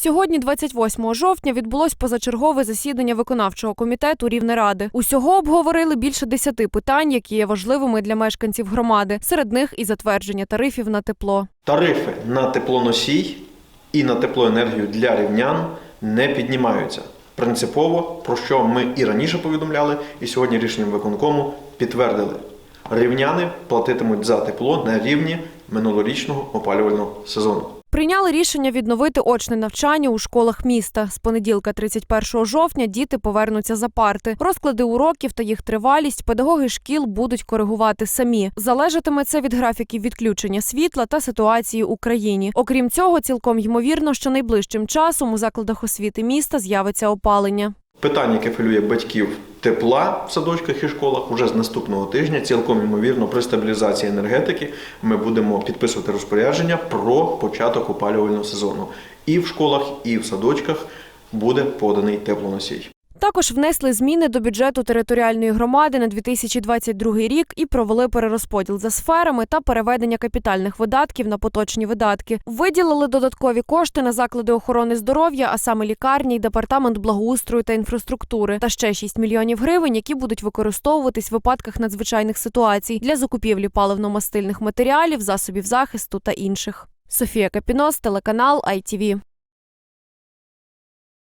Сьогодні, 28 жовтня, відбулось позачергове засідання виконавчого комітету Рівнеради. Усього обговорили більше десяти питань, які є важливими для мешканців громади. Серед них і затвердження тарифів на тепло. Тарифи на теплоносій і на теплоенергію для рівнян не піднімаються. Принципово, про що ми і раніше повідомляли, і сьогодні рішенням виконкому підтвердили. Рівняни платитимуть за тепло на рівні минулорічного опалювального сезону. Прийняли рішення відновити очне навчання у школах міста. З понеділка, 31 жовтня, діти повернуться за парти. Розклади уроків та їх тривалість педагоги шкіл будуть коригувати самі. Залежатиме це від графіків відключення світла та ситуації у країні. Окрім цього, цілком ймовірно, що найближчим часом у закладах освіти міста з'явиться опалення. Питання, яке хвилює батьків тепла в садочках і школах, уже з наступного тижня, цілком ймовірно, при стабілізації енергетики ми будемо підписувати розпорядження про початок опалювального сезону. І в школах, і в садочках буде поданий теплоносій. Також внесли зміни до бюджету територіальної громади на 2022 рік і провели перерозподіл за сферами та переведення капітальних видатків на поточні видатки. Виділили додаткові кошти на заклади охорони здоров'я, а саме лікарні, й департамент благоустрою та інфраструктури, та ще 6 мільйонів гривень, які будуть використовуватись в випадках надзвичайних ситуацій для закупівлі паливно-мастильних матеріалів, засобів захисту та інших. Софія Капінос, телеканал ITV.